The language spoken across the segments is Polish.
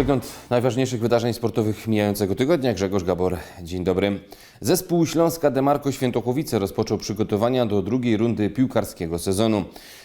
Przegląd najważniejszych wydarzeń sportowych mijającego tygodnia. Grzegorz Gabor, dzień dobry. Zespół Śląska Demarko Świętochłowice rozpoczął przygotowania do drugiej rundy piłkarskiego sezonu.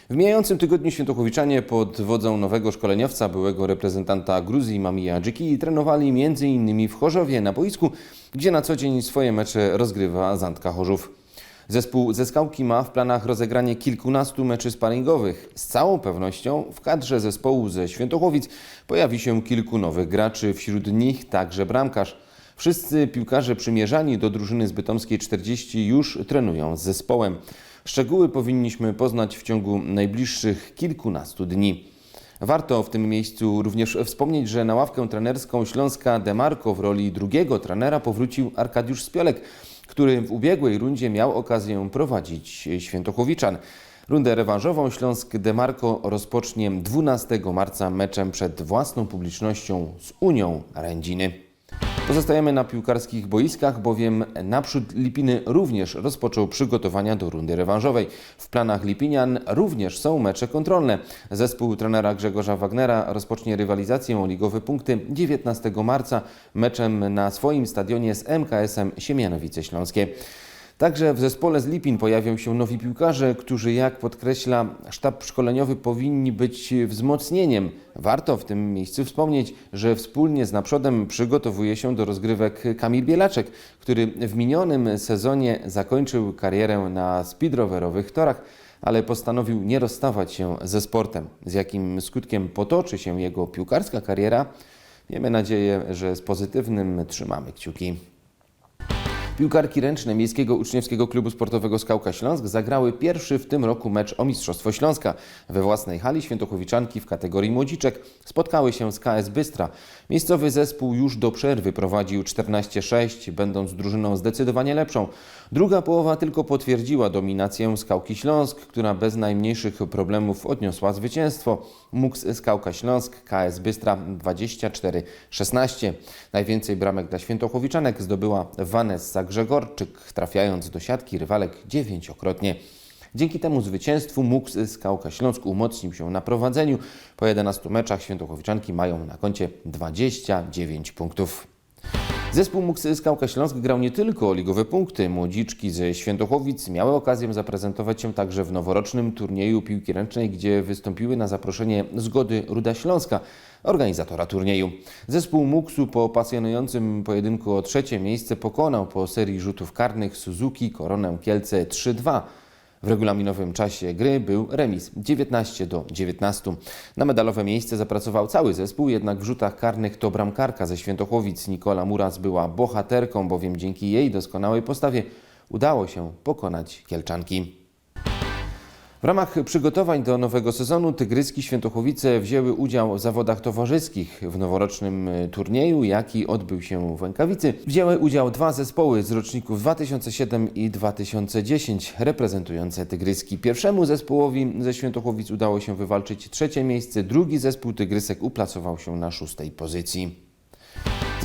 W mijającym tygodniu Świętochłowiczanie pod wodzą nowego szkoleniowca, byłego reprezentanta Gruzji Mamija Adżiki trenowali m.in. w Chorzowie na boisku, gdzie na co dzień swoje mecze rozgrywa Zantka Chorzów. Zespół ze Skałki ma w planach rozegranie kilkunastu meczy sparingowych. Z całą pewnością w kadrze zespołu ze Świętochłowic pojawi się kilku nowych graczy, wśród nich także bramkarz. Wszyscy piłkarze przymierzani do drużyny z Bytomskiej 40 już trenują z zespołem. Szczegóły powinniśmy poznać w ciągu najbliższych kilkunastu dni. Warto w tym miejscu również wspomnieć, że na ławkę trenerską Śląska Demarko w roli drugiego trenera powrócił Arkadiusz Spiolek, który w ubiegłej rundzie miał okazję prowadzić Świętochłowiczan. Rundę rewanżową Śląsk Demarko rozpocznie 12 marca meczem przed własną publicznością z Unią Rędziny. Pozostajemy na piłkarskich boiskach, bowiem naprzód Lipiny również rozpoczął przygotowania do rundy rewanżowej. W planach Lipinian również są mecze kontrolne. Zespół trenera Grzegorza Wagnera rozpocznie rywalizację o ligowe punkty 19 marca meczem na swoim stadionie z MKS-em Siemianowice Śląskie. Także w zespole z Lipin pojawią się nowi piłkarze, którzy, jak podkreśla sztab szkoleniowy, powinni być wzmocnieniem. Warto w tym miejscu wspomnieć, że wspólnie z Naprzodem przygotowuje się do rozgrywek Kamil Bielaczek, który w minionym sezonie zakończył karierę na speedrowerowych torach, ale postanowił nie rozstawać się ze sportem. Z jakim skutkiem potoczy się jego piłkarska kariera, miejmy nadzieję, że z pozytywnym trzymamy kciuki. Piłkarki ręczne Miejskiego Uczniowskiego Klubu Sportowego Skałka Śląsk zagrały pierwszy w tym roku mecz o Mistrzostwo Śląska. We własnej hali Świętochłowiczanki w kategorii młodziczek spotkały się z KS Bystra. Miejscowy zespół już do przerwy prowadził 14-6, będąc drużyną zdecydowanie lepszą. Druga połowa tylko potwierdziła dominację Skałki Śląsk, która bez najmniejszych problemów odniosła zwycięstwo. MUKS Skałka Śląsk, KS Bystra 24-16. Najwięcej bramek dla Świętochłowiczanek zdobyła Vanessa Grzegorczyk, trafiając do siatki rywalek dziewięciokrotnie. Dzięki temu zwycięstwu MUKS Skałka Śląsk umocnił się na prowadzeniu. Po 11 meczach Świętochłowiczanki mają na koncie 29 punktów. Zespół MUKS Skałka Śląsk grał nie tylko o ligowe punkty. Młodziczki ze Świętochłowic miały okazję zaprezentować się także w noworocznym turnieju piłki ręcznej, gdzie wystąpiły na zaproszenie Zgody Ruda Śląska, organizatora turnieju. Zespół MUKS-u po pasjonującym pojedynku o trzecie miejsce pokonał po serii rzutów karnych Suzuki Koronę Kielce 3-2. W regulaminowym czasie gry był remis 19 do 19. Na medalowe miejsce zapracował cały zespół, jednak w rzutach karnych to bramkarka ze Świętochłowic Nikola Muras była bohaterką, bowiem dzięki jej doskonałej postawie udało się pokonać Kielczanki. W ramach przygotowań do nowego sezonu Tygryski Świętochłowice wzięły udział w zawodach towarzyskich w noworocznym e, turnieju, jaki odbył się w Łękawicy. Wzięły udział dwa zespoły z roczników 2007 i 2010 reprezentujące Tygryski. Pierwszemu zespołowi ze Świętochłowic udało się wywalczyć trzecie miejsce, drugi zespół Tygrysek uplasował się na szóstej pozycji.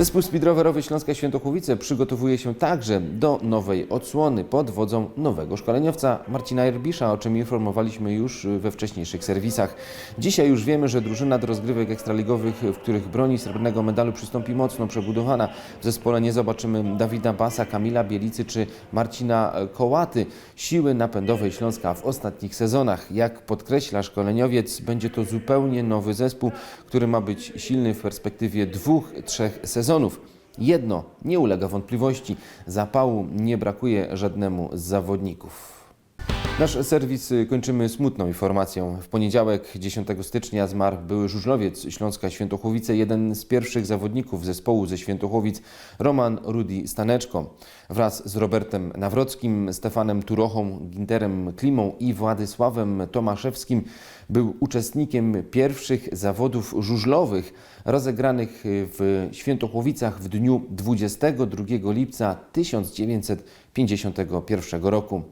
Zespół speedrowerowy Śląska Świętochłowice przygotowuje się także do nowej odsłony pod wodzą nowego szkoleniowca Marcina Erbisza, o czym informowaliśmy już we wcześniejszych serwisach. Dzisiaj już wiemy, że drużyna do rozgrywek ekstraligowych, w których broni srebrnego medalu przystąpi mocno przebudowana. W zespole nie zobaczymy Dawida Basa, Kamila Bielicy czy Marcina Kołaty. Siły napędowej Śląska w ostatnich sezonach. Jak podkreśla szkoleniowiec, będzie to zupełnie nowy zespół, który ma być silny w perspektywie dwóch, trzech sezonów. Jedno nie ulega wątpliwości: zapału nie brakuje żadnemu z zawodników. Nasz serwis kończymy smutną informacją. W poniedziałek 10 stycznia zmarł były żużlowiec Śląska Świętochłowice, jeden z pierwszych zawodników zespołu ze Świętochłowic, Roman Rudi Staneczko. Wraz z Robertem Nawrockim, Stefanem Turochą, Ginterem Klimą i Władysławem Tomaszewskim był uczestnikiem pierwszych zawodów żużlowych rozegranych w Świętochłowicach w dniu 22 lipca 1951 roku.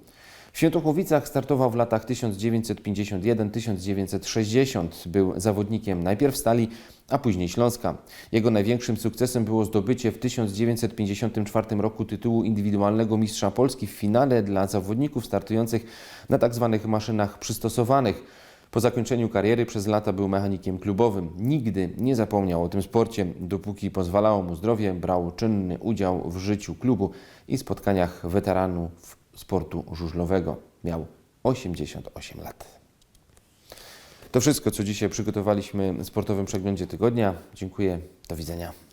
W Świętochłowicach startował w latach 1951-1960. Był zawodnikiem najpierw Stali, a później Śląska. Jego największym sukcesem było zdobycie w 1954 roku tytułu indywidualnego mistrza Polski w finale dla zawodników startujących na tzw. maszynach przystosowanych. Po zakończeniu kariery przez lata był mechanikiem klubowym. Nigdy nie zapomniał o tym sporcie. Dopóki pozwalało mu zdrowie, brał czynny udział w życiu klubu i spotkaniach weteranów sportu żużlowego. Miał 88 lat. To wszystko, co dzisiaj przygotowaliśmy w sportowym przeglądzie tygodnia. Dziękuję. Do widzenia.